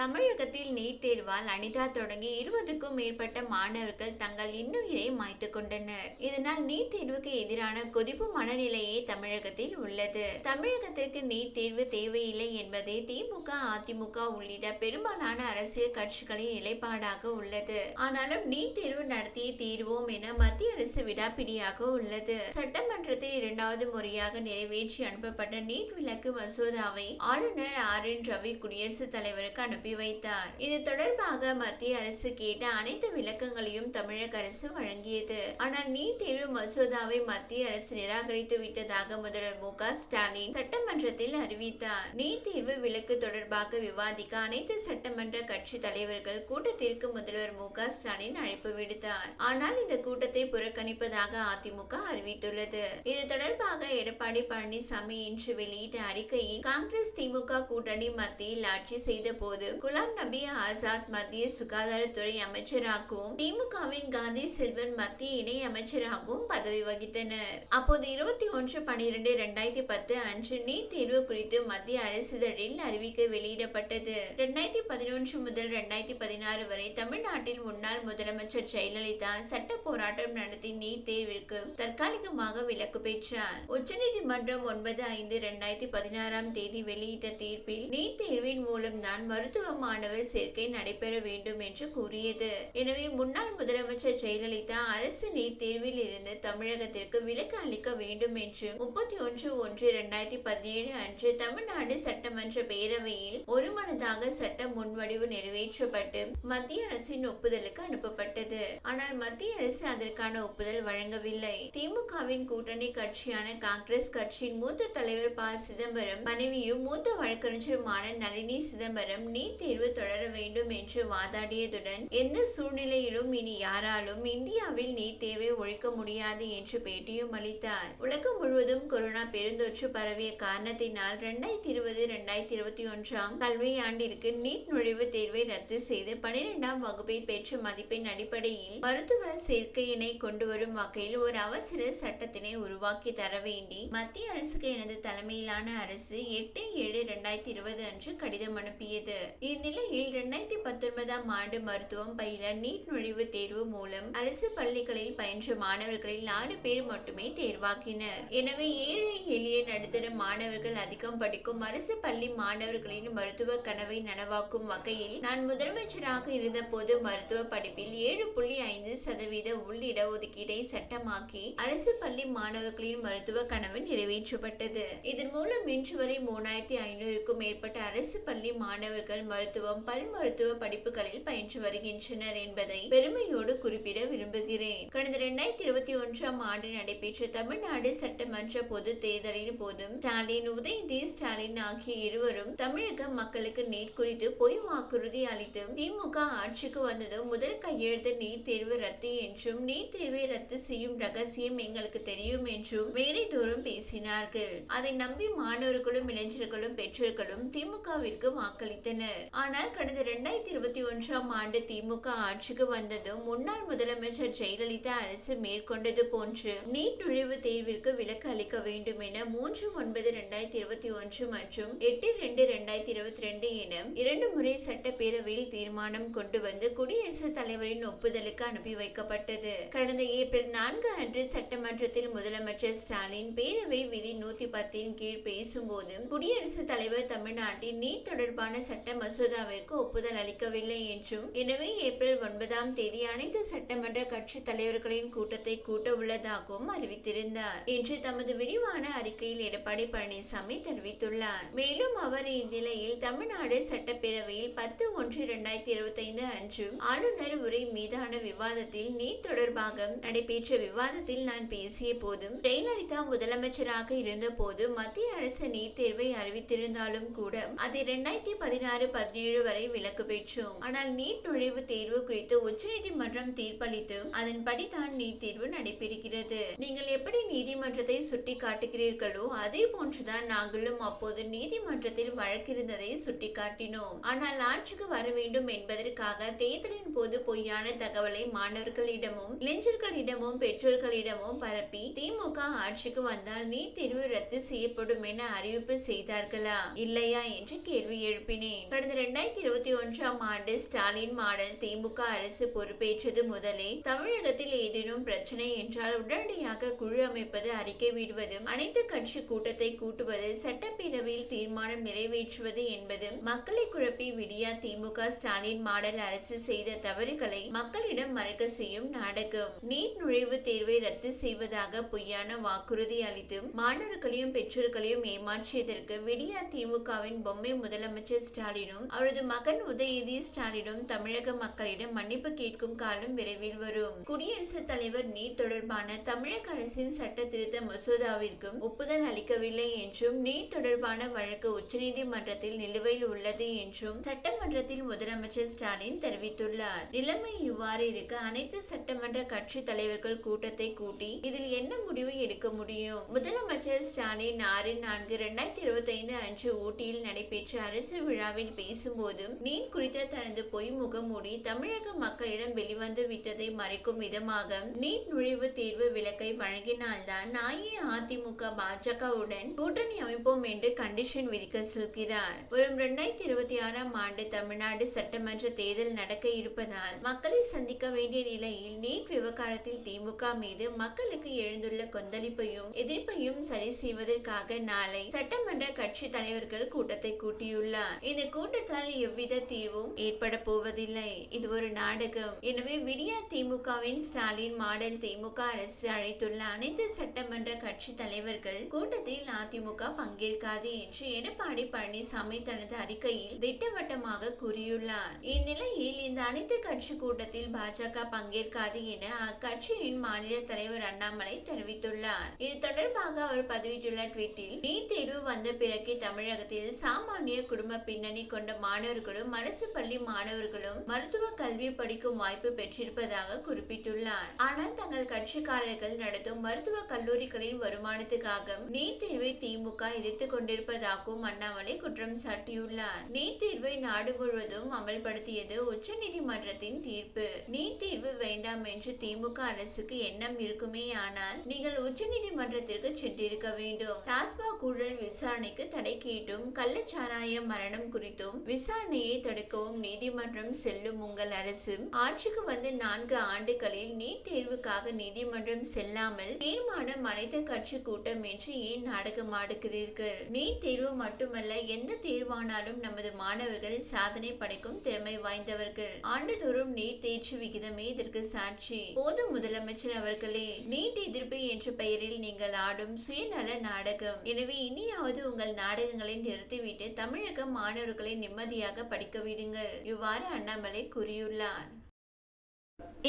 தமிழகத்தில் நீட் தேர்வால் அனிதா தொடங்கி இருபதுக்கும் மேற்பட்ட மாணவர்கள் தங்கள் இன்னுயிரை மாய்த்து கொண்டனர். இதனால் நீட் தேர்வுக்கு எதிரான கொதிப்பு மனநிலையே தமிழகத்தில் உள்ளது. தமிழகத்திற்கு நீட் தேர்வு தேவையில்லை என்பதே திமுக அதிமுக உள்ளிட்ட பெரும்பாலான அரசியல் கட்சிகளின் நிலைப்பாடாக உள்ளது. ஆனாலும் நீட் தேர்வு நடத்திய தீர்வோம் என மத்திய அரசு விடாப்பிடியாக உள்ளது. சட்டமன்றத்தில் இரண்டாவது முறையாக நிறைவேற்றி அனுப்பப்பட்ட நீட் விலக்கு மசோதாவை ஆளுநர் ஆர் என் ரவி குடியரசுத் தலைவருக்கு அனுப்பி வைத்தார். இது தொடர்பாக மத்திய அரசு கேட்ட அனைத்து விளக்கங்களையும் தமிழக அரசு வழங்கியது. ஆனால் நீட் தேர்வு மசோதாவை மத்திய அரசு நிராகரித்து விட்டதாக முதல்வர் மு ஸ்டாலின் சட்டமன்றத்தில் அறிவித்தார். நீட் தேர்வு விலக்கு தொடர்பாக விவாதிக்க அனைத்து சட்டமன்ற கட்சி தலைவர்கள் கூட்டத்திற்கு முதல்வர் மு ஸ்டாலின் அழைப்பு விடுத்தார். ஆனால் இந்த கூட்டத்தை புறக்கணிப்பதாக அதிமுக அறிவித்துள்ளது. இது தொடர்பாக எடப்பாடி பழனிசாமி இன்று வெளியிட்ட அறிக்கையில் காங்கிரஸ் திமுக கூட்டணி மத்தியில் ஆட்சி செய்த போது குலாம் நபி ஆசாத் மத்திய சுகாதாரத்துறை அமைச்சராகவும் திமுகவின் காந்தி செல்வன் மத்திய இணை அமைச்சராகவும் பதவி வகித்தனர். அப்போது இருபத்தி ஒன்று பனிரெண்டு இரண்டாயிரத்தி பத்து அன்று நீட் தேர்வு குறித்து மத்திய அரசிதழில் அறிவிக்கை வெளியிடப்பட்டது. இரண்டாயிரத்தி பதினொன்று முதல் இரண்டாயிரத்தி பதினாறு வரை தமிழ்நாட்டில் முன்னாள் முதலமைச்சர் ஜெயலலிதா சட்ட போராட்டம் நடத்தி நீட் தேர்விற்கு தற்காலிகமாக விலக்கு பெற்றார். உச்சநீதிமன்றம் ஒன்பது ஐந்து இரண்டாயிரத்தி பதினாறாம் தேதி வெளியிட்ட தீர்ப்பில் நீட் தேர்வின் மூலம்தான் மருத்துவ மருத்துவ மாணவர் சேர்க்கை நடைபெற வேண்டும் என்று கூறியது. எனவே முன்னாள் முதலமைச்சர் ஜெயலலிதா அரசு நீட் தேர்வில் இருந்து தமிழகத்திற்கு விலக்கு அளிக்க வேண்டும் என்று முப்பத்தி ஒன்று ஒன்று இரண்டாயிரத்தி பதினேழு அன்று தமிழ்நாடு சட்டமன்ற பேரவையில் ஒருமனதாக சட்ட முன்வடிவு நிறைவேற்றப்பட்டு மத்திய அரசின் ஒப்புதலுக்கு அனுப்பப்பட்டது. ஆனால் மத்திய அரசு அதற்கான ஒப்புதல் வழங்கவில்லை. திமுகவின் கூட்டணி கட்சியான காங்கிரஸ் கட்சியின் மூத்த தலைவர் ப. சிதம்பரம் மனைவியும் மூத்த வழக்கறிஞருமான நளினி சிதம்பரம் நீட் தேர்வு தொடர வேண்டும் என்று வாதாடியதுடன் எந்த சூழ்நிலையிலும் இனி யாராலும் இந்தியாவில் நீட் தேர்வை ஒழிக்க முடியாது என்று பேட்டியும் அளித்தார். உலகம் முழுவதும் கொரோனா பெருந்தொற்று பரவிய காரணத்தினால் இரண்டாயிரத்தி இருபது இரண்டாயிரத்தி இருபத்தி ஒன்றாம் கல்வியாண்டிற்கு நீட் நுழைவுத் தேர்வை ரத்து செய்து பனிரெண்டாம் வகுப்பில் பெற்ற மதிப்பெண் அடிப்படையில் மருத்துவ சேர்க்கையினை கொண்டு வரும் வகையில் ஒரு அவசர சட்டத்தினை உருவாக்கி தர வேண்டி மத்திய அரசுக்கு எனது தலைமையிலான அரசு எட்டு ஏழு இரண்டாயிரத்தி இருபது அன்று கடிதம் அனுப்பியது. இந்நிலையில் இரண்டாயிரத்தி பத்தொன்பதாம் ஆண்டு மருத்துவம் பயில நீட் நுழைவு தேர்வு மூலம் அரசு பள்ளிகளில் பயின்ற மாணவர்களில் ஆறு பேர் மட்டுமே தேர்வாக்கினர். எனவே ஏழை எளிய நடுத்தர மாணவர்கள் அதிகம் படிக்கும் அரசு பள்ளி மாணவர்களின் மருத்துவ கனவை நனவாக்கும் வகையில் நான் முதலமைச்சராக இருந்தபோது மருத்துவ படிப்பில் ஏழு புள்ளி ஐந்து சதவீத உள் இடஒதுக்கீட்டை சட்டமாக்கி அரசு பள்ளி மாணவர்களின் மருத்துவ கனவு நிறைவேற்றப்பட்டது. இதன் மூலம் இன்று வரை மூணாயிரத்தி ஐநூறுக்கும் மேற்பட்ட அரசு பள்ளி மாணவர்கள் மருத்துவம் பல் மருத்துவ படிப்புகளில் பயின்று வருகின்றனர் என்பதை பெருமையோடு குறிப்பிட விரும்புகிறேன். கடந்த இரண்டாயிரத்தி இருபத்தி ஒன்றாம் ஆண்டு நடைபெற்ற தமிழ்நாடு சட்டமன்ற பொது தேர்தலின் போதும் ஸ்டாலின் உதயநிதி ஸ்டாலின் ஆகிய இருவரும் தமிழக மக்களுக்கு நீட் குறித்து பொய் வாக்குறுதி அளித்தும் திமுக ஆட்சிக்கு வந்ததும் முதல் கையெழுத்து நீட் தேர்வு ரத்து என்றும் நீட் தேர்வை ரத்து செய்யும் ரகசியம் எங்களுக்கு தெரியும் என்றும் மேடை தோறும் பேசினார்கள். அதை நம்பி மாணவர்களும் இளைஞர்களும் பெற்றோர்களும் திமுகவிற்கு வாக்களித்தனர். ஆனால் கடந்த இரண்டாயிரத்தி இருபத்தி ஒன்றாம் ஆண்டு திமுக ஆட்சிக்கு வந்ததும் முன்னாள் முதலமைச்சர் ஜெயலலிதா அரசு மேற்கொண்டது போன்று நீட் நுழைவு தேர்விற்கு விலக்கு அளிக்க வேண்டும் என மூன்று ஒன்பது இரண்டாயிரத்தி இருபத்தி ஒன்று மற்றும் எட்டு இரண்டு இரண்டாயிரத்தி இருபத்தி ரெண்டு என இரண்டு முறை சட்டப்பேரவையில் தீர்மானம் கொண்டு வந்து குடியரசுத் தலைவரின் ஒப்புதலுக்கு அனுப்பி வைக்கப்பட்டது. கடந்த ஏப்ரல் நான்கு அன்று சட்டமன்றத்தில் முதலமைச்சர் ஸ்டாலின் பேரவை விதி நூத்தி பத்தின் கீழ் பேசும்போது குடியரசுத் தலைவர் தமிழ்நாட்டின் நீட் தொடர்பான சட்டம் மசோதாவிற்கு ஒப்புதல் அளிக்கவில்லை என்றும் எனவே ஏப்ரல் ஒன்பதாம் தேதி அனைத்து சட்டமன்ற கட்சி தலைவர்களின் கூட்டத்தை கூட்ட உள்ளதாகவும் அறிவித்திருந்தார் என்று தமது விரிவான அறிக்கையில் எடப்பாடி பழனிசாமி தெரிவித்துள்ளார். மேலும் அவர் இந்நிலையில் தமிழ்நாடு சட்டப்பேரவையில் பத்து ஒன்று இரண்டாயிரத்தி இருபத்தி ஐந்து அன்று ஆளுநர் உரை மீதான விவாதத்தில் நீட் தொடர்பாக நடைபெற்ற விவாதத்தில் நான் பேசிய போதும் ஜெயலலிதா முதலமைச்சராக இருந்தபோது மத்திய அரசு நீட் தேர்வை அறிவித்திருந்தாலும் கூட அது இரண்டாயிரத்தி பதினாறு பதினேழு வரை விலக்கு பெற்றோம். ஆனால் நீட் நுழைவு தேர்வு குறித்து உச்சநீதிமன்றம் தீர்ப்பளித்து அதன்படி தான் நீட் தேர்வு நடைபெறுகிறது. நீங்கள் எப்படி நீதிமன்றத்தை சுட்டி காட்டுகிறீர்களோ அதே போன்றுதான் நாங்களும் அப்போது நீதிமன்றத்தில் வழக்கிருந்ததை சுட்டிக்காட்டினோம். ஆனால் ஆட்சிக்கு வர வேண்டும் என்பதற்காக தேர்தலின் போது பொய்யான தகவலை மாணவர்களிடமும் இளைஞர்களிடமும் பெற்றோர்களிடமும் பரப்பி திமுக ஆட்சிக்கு வந்தால் நீட் தேர்வு ரத்து செய்யப்படும் என அறிவிப்பு செய்தார்களா? இல்லையா என்று கேள்வி எழுப்பினேன். கடந்த ரெண்டாயிரத்தி இரண்டாயிரத்தி இருபத்தி ஒன்றாம் ஆண்டு ஸ்டாலின் மாடல் திமுக அரசு பொறுப்பேற்றது முதலே. தமிழகத்தில் ஏதேனும் பிரச்சனை என்றால் உடனடியாக குழு அமைப்பது அறிக்கை விடுவதும் அனைத்து கட்சி கூட்டத்தை கூட்டுவது சட்டப்பேரவையில் தீர்மானம் நிறைவேற்றுவது என்பது மக்களை குழப்பி விடியா திமுக ஸ்டாலின் மாடல் அரசு செய்த தவறுகளை மக்களிடம் மறக்க செய்யும் நாடகம். நீட் நுழைவுத் தேர்வை ரத்து செய்வதாக பொய்யான வாக்குறுதி அளித்து மாணவர்களையும் பெற்றோர்களையும் ஏமாற்றியதற்கு விடியா திமுகவின் பொம்மை முதலமைச்சர் ஸ்டாலினும் அவரது மகன் உதயநிதி ஸ்டாலினும் தமிழக மக்களிடம் மன்னிப்பு கேட்கும் காலம் விரைவில் வரும். குடியரசுத் தலைவர் நீட் தொடர்பான தமிழக அரசின் சட்ட திருத்த மசோதாவிற்கும் ஒப்புதல் அளிக்கவில்லை என்றும் நீட் தொடர்பான வழக்கு உச்சநீதிமன்றத்தில் நிலுவையில் உள்ளது என்றும் சட்டமன்றத்தில் முதலமைச்சர் ஸ்டாலின் தெரிவித்துள்ளார். நிலைமை இவ்வாறு இருக்க அனைத்து சட்டமன்ற கட்சி தலைவர்கள் கூட்டத்தை கூட்டி இதில் என்ன முடிவு எடுக்க முடியும்? முதலமைச்சர் ஸ்டாலின் ஆறு நான்கு இரண்டாயிரத்தி இருபத்தி ஐந்து அன்று ஊட்டியில் நடைபெற்ற அரசு விழாவில் பேசும்போது மீன் குறித்த தனது பொய் முகமூடி தமிழக மக்களிடம் வெளிவந்து விட்டதை மறைக்கும் விதமாக நீட் நுழைவு தேர்வு விலக்கை வழங்கினால்தான் அஇஅதிமுக பாஜகவுடன் கூட்டணி அமைப்போம் என்று கண்டிஷன் விதிக்க சொல்கிறார். வரும் இரண்டாயிரத்தி இருபத்தி ஆறாம் ஆண்டு தமிழ்நாடு சட்டமன்ற தேர்தல் நடக்க இருப்பதால் மக்களை சந்திக்க வேண்டிய நிலையில் நீட் விவகாரத்தில் திமுக மீது மக்களுக்கு எழுந்துள்ள கொந்தளிப்பையும் எதிர்ப்பையும் சரி செய்வதற்காக நாளை சட்டமன்ற கட்சி தலைவர்கள் கூட்டத்தை கூட்டியுள்ளார். இந்த கூட்டத்தால் எவ்வித தீர்வும் ஏற்பட போவதில்லை. இது ஒரு நாடகம். எனவே விடியா திமுகவின் ஸ்டாலின் மாடல் திமுக அரசு அழைத்துள்ள அனைத்து சட்டமன்ற கட்சி தலைவர்கள் கூட்டத்தில் அதிமுக பங்கேற்காது என்று எடப்பாடி பழனிசாமி தனது அறிக்கையில் திட்டவட்டமாக கூறியுள்ளார். இந்நிலையில் இந்த அனைத்து கட்சி கூட்டத்தில் பாஜக பங்கேற்காது என அக்கட்சியின் மாநில தலைவர் அண்ணாமலை தெரிவித்துள்ளார். இது தொடர்பாக அவர் பதிவிட்டுள்ள ட்வீட்டில் நீட் தேர்வு வந்த பிறகு தமிழகத்தில் சாமானிய குடும்ப பின்னணி கொண்ட மாணவர்களும் அரசு பள்ளி மாணவர்களும் மருத்துவ கல்வி படிக்கும் வாய்ப்பு பெற்றிருப்பதாக குறிப்பிட்டுள்ளார். ஆனால் தங்கள் கட்சிக்காரர்கள் நடத்தும் மருத்துவ கல்லூரிகளின் வருமானத்துக்காக நீட் தேர்வை திமுக எதிர்த்து கொண்டிருப்பதாகவும் அண்ணாமலை குற்றம் சாட்டியுள்ளார். நீட் தேர்வை நாடு முழுவதும் அமல்படுத்தியது உச்சநீதிமன்றத்தின் தீர்ப்பு. நீட் தேர்வு வேண்டாம் என்று திமுக அரசுக்கு எண்ணம் இருக்குமே ஆனால் நீங்கள் உச்சநீதிமன்றத்திற்கு சென்றிருக்க வேண்டும். டாஸ்மாக் ஊழல் விசாரணைக்கு தடை கேட்டும் கள்ளச்சாராய மரணம் குறித்தும் விசாரணையை தடுக்கவும் நீதிமன்றம் செல்லும் உங்கள் அரசு. ஆட்சிக்கு வந்து நான்கு ஆண்டுகளில் நீட் தேர்வுக்காக நீதிமன்றம் செல்லாமல் தீர்மானம் அனைத்து கட்சி கூட்டம் என்று ஏன் நாடகமாடுகிறீர்கள் நீட் தேர்வு மட்டுமல்ல எந்த தேர்வானாலும் நமது மாணவர்கள் சாதனை படைக்கும் திறமை வாய்ந்தவர்கள். ஆண்டுதோறும் நீட் தேர்ச்சி விகிதமே இதற்கு சாட்சி. போதும் முதலமைச்சர் அவர்களே நீட் எதிர்ப்பு என்ற பெயரில் நீங்கள் ஆடும் சுயநல நாடகம். எனவே இனியாவது உங்கள் நாடகங்களை நிறுத்திவிட்டு தமிழக மாணவர்களை நிம்மதியாக படிக்க விடுங்கள். இவ்வாறு அண்ணாமலை கூறியுள்ளார்.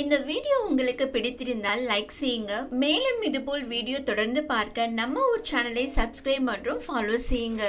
இந்த வீடியோ உங்களுக்கு பிடித்திருந்தால் லைக் செய்யுங்க. மேலும் இதுபோல் வீடியோ தொடர்ந்து பார்க்க நம்ம ஒரு சேனலை சப்ஸ்கிரைப் மற்றும் ஃபாலோ செய்யுங்க.